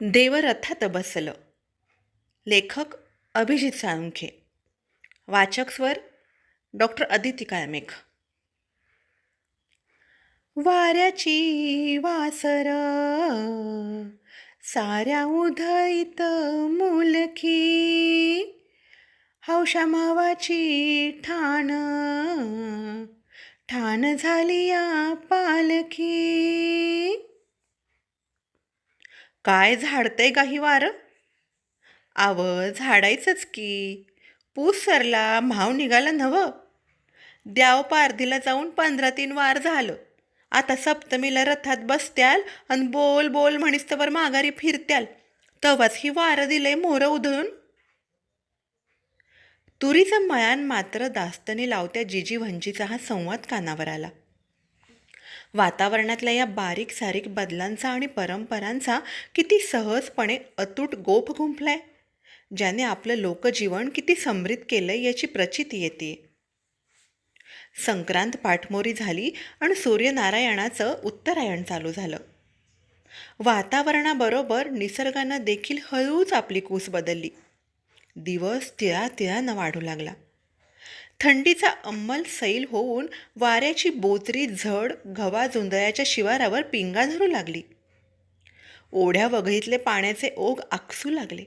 देवरथात बसलं. लेखक अभिजित साळुंखे. वाचक स्वर डॉक्टर अदिती काळमेघ वाऱ्याची वासर साऱ्या उधळीत मुलखी हौशा मावाची ठाण ठाण झाली या पालखी. काय झाडतंय काही वारं? आव झाडायचंच की. पूस सरला म्हाव निघाला नवं. द्याव पारधीला जाऊन पंधरा तीन वार झालं. आता सप्तमीला रथात बसत्याल आणि बोल बोल म्हणीस तर माघारी फिरत्याल. तवाच ही वारं दिलंय मोरं उधळून. तुरीचं मयान मात्र दास्तने लावत्या जिजी भंजीचा हा संवाद कानावर आला. वातावरणातल्या या बारीक सारीक बदलांचा आणि परंपरांचा किती सहजपणे अतूट गोफ गुंफलाय? ज्याने आपलं लोकजीवन किती समृद्ध केलंय याची प्रचिती येते. संक्रांत पाठमोरी झाली आणि सूर्यनारायणाचं उत्तरायण चालू झालं. वातावरणाबरोबर निसर्गानं देखील हळूच आपली कूस बदलली. दिवस तिळा तिळानं वाढू लागला. थंडीचा अंमल सैल होऊन वाऱ्याची बोचरी झड घवा जुंदळ्याच्या शिवारावर पिंगा धरू लागली. ओढ्या वघईतले पाण्याचे ओघ आकसू लागले.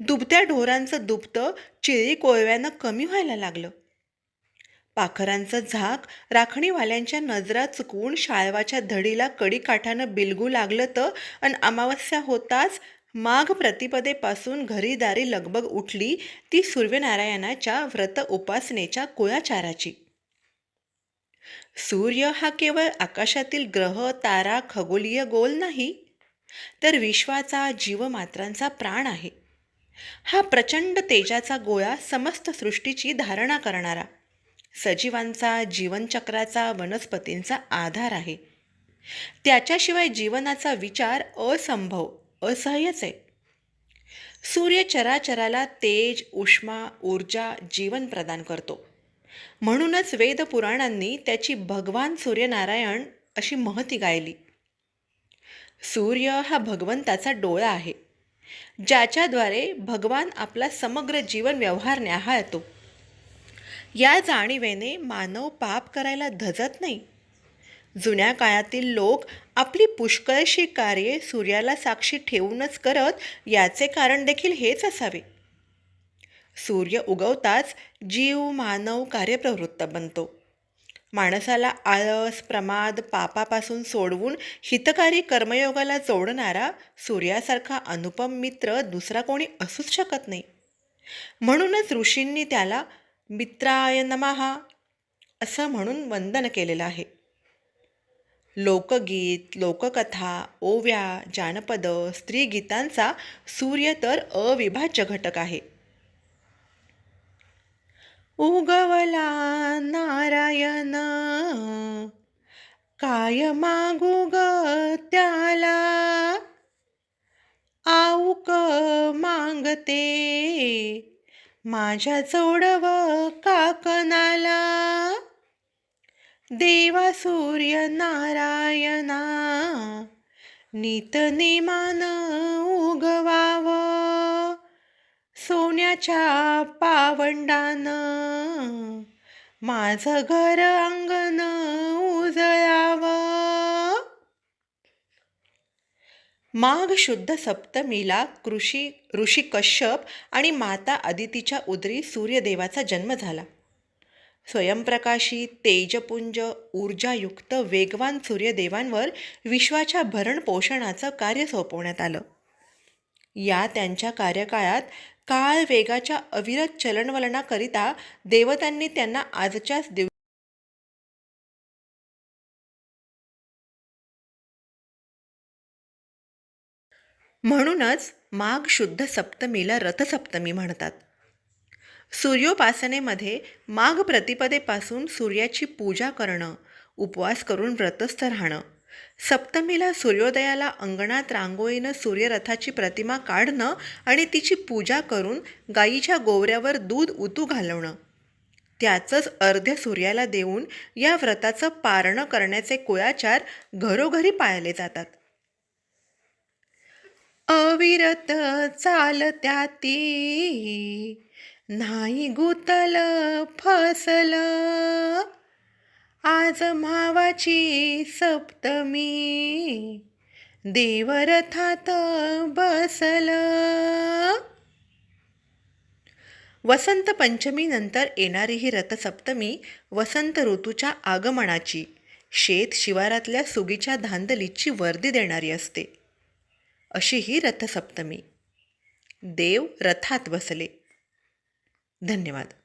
दुबत्या ढोरांचं दुबतं चिळी कोळव्यानं कमी व्हायला लागलं. पाखरांचं झाक राखणीवाल्यांच्या नजरा चुकवून शाळवाच्या धडीला कडीकाठानं बिलगू लागलं तर अन अमावस्या होताच माघ प्रतिपदेपासून घरीदारी लगबग उठली ती सूर्यनारायणाच्या व्रत उपासनेच्या कुळाचाराची. सूर्य हा केवळ आकाशातील ग्रह तारा खगोलीय गोल नाही तर विश्वाचा जीवमात्रांचा प्राण आहे. हा प्रचंड तेजाचा गोळा समस्त सृष्टीची धारणा करणारा सजीवांचा जीवनचक्राचा वनस्पतींचा आधार आहे. त्याच्याशिवाय जीवनाचा विचार असंभव. असह्यच आहे. सूर्य चराचराला तेज उष्मा ऊर्जा जीवन प्रदान करतो. म्हणूनच वेदपुराणांनी त्याची भगवान सूर्यनारायण अशी महती गायली. सूर्य हा भगवंताचा डोळा आहे. ज्याच्याद्वारे भगवान आपला समग्र जीवन व्यवहार न्याहाळतो. या जाणीवेने मानव पाप करायला धजत नाही. जुन्या काळातील लोक आपली पुष्कळशी कार्ये सूर्याला साक्षी ठेवूनच करत याचे कारण देखील हेच असावे. सूर्य उगवताच जीव मानव कार्यप्रवृत्त बनतो. माणसाला आळस प्रमाद पापापासून सोडवून हितकारी कर्मयोगाला जोडणारा सूर्यासारखा अनुपम मित्र दुसरा कोणी असूच शकत नाही. म्हणूनच ऋषींनी त्याला मित्राय नमहा असं म्हणून वंदन केलेलं आहे. लोकगीत लोककथा ओव्या जानपद स्त्रीगीतांचा सूर्य तर अविभाज्य घटक आहे. उगवला नारायण काय मागू ग त्याला? आऊक मागते माझ्या जोडव काकनाला देवा सूर्य नारायणा नितनेमान उगवाव. सोन्याच्या पावंडान माझं घर अंगण उजळावं. माघ शुद्ध सप्तमीला कृषी ऋषी कश्यप आणि माता अदितीच्या उदरी सूर्यदेवाचा जन्म झाला. स्वयंप्रकाशी तेजपुंज ऊर्जायुक्त वेगवान सूर्यदेवांवर विश्वाच्या भरणपोषणाचं कार्य सोपवण्यात आलं. या त्यांच्या कार्यकाळात काळ वेगाच्या अविरत चलनवलनाकरिता देवतांनी त्यांना आजच्याच दिव म्हणूनच माघ शुद्ध सप्तमीला रथसप्तमी म्हणतात. सूर्योपासनेमध्ये माघ प्रतिपदेपासून सूर्याची पूजा करणं उपवास करून व्रतस्थ राहणं. सप्तमीला सूर्योदयाला अंगणात रांगोळीनं सूर्यरथाची प्रतिमा काढणं आणि तिची पूजा करून गायीच्या गोवऱ्यावर दूध उतू घालवणं. त्याचंच अर्ध्य सूर्याला देऊन या व्रताचं पारणं करण्याचे कुळाचार घरोघरी पाळले जातात. अविरत चालत्या ती नाही गुतल फसल. आज मावाची सप्तमी. देवरथात बसल. वसंत पंचमीनंतर येणारी ही रथसप्तमी वसंत ऋतूच्या आगमनाची शेत शिवारातल्या सुगीच्या धांदलीची वर्दी देणारी असते. अशी ही रथसप्तमी. देव रथात बसले. धन्यवाद.